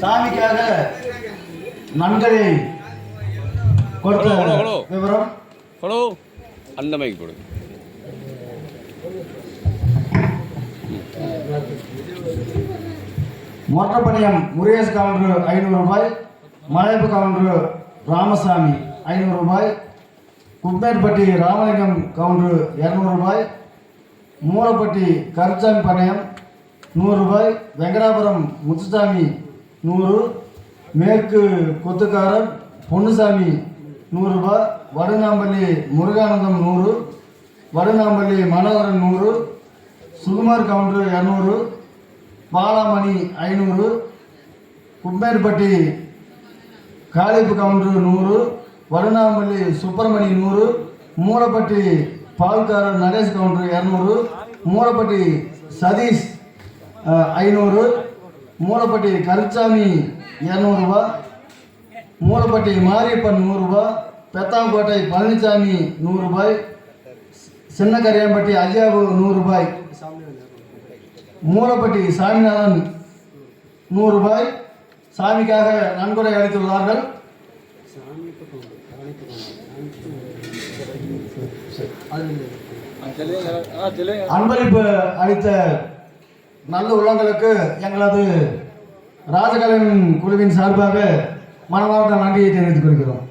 சாமிக்காக நன்கொடை கொடுத்த. விவரம். ஹலோ. அந்த மைக் கொடுங்க மொட்டப்பணியம் முருகேஷ் கவுண்டர் ஐநூறு ரூபாய் மலையப்பு கவுண்டர் ராமசாமி ஐநூறு ரூபாய் குப்பேர்பட்டி ராமலிங்கம் கவுண்டர் இரநூறு ரூபாய் மூலப்பட்டி கருச்சாமி பண்ணையம் நூறு ரூபாய் வெங்கடாபுரம் முத்துசாமி நூறு. மேற்கு கொத்துக்காரன் பொன்னுசாமி நூறுரூபா வடநாம்பள்ளி முருகானந்தம் நூறு. வடநாம்பள்ளி மனோகரன் நூறு. சுகுமார் கவுண்டர் இரநூறு. பாலாமணி ஐநூறு. கும்பேர்பட்டி காளிப்பு கவுண்டர் நூறு. வடநாம்பள்ளி சுப்பிரமணி நூறு. மூலப்பட்டி பால்காரர் நடேஷ் கவுண்டர் இரநூறு. மூலப்பட்டி சதீஷ் ஐநூறு. மூலப்பட்டி கருச்சாமி இரநூறுபா மூலப்பட்டி மாரியப்பன் நூறுரூபா பெத்தாங்கோட்டை பழனிசாமி நூறுரூபாய் சின்ன கரியாம்பட்டி அஜியாபு நூறுரூபாய் மூலப்பட்டி சாமிநாதன் நூறு ரூபாய். சாமிக்காக நன்கொடை அளித்துள்ளார்கள். அன்பளிப்பு அளித்த நல்ல உள்ளங்களுக்கு எங்களது ராஜகலன் குழுவின் சார்பாக மனமார்ந்த நன்றியை தெரிவித்துக் கொள்கிறோம்.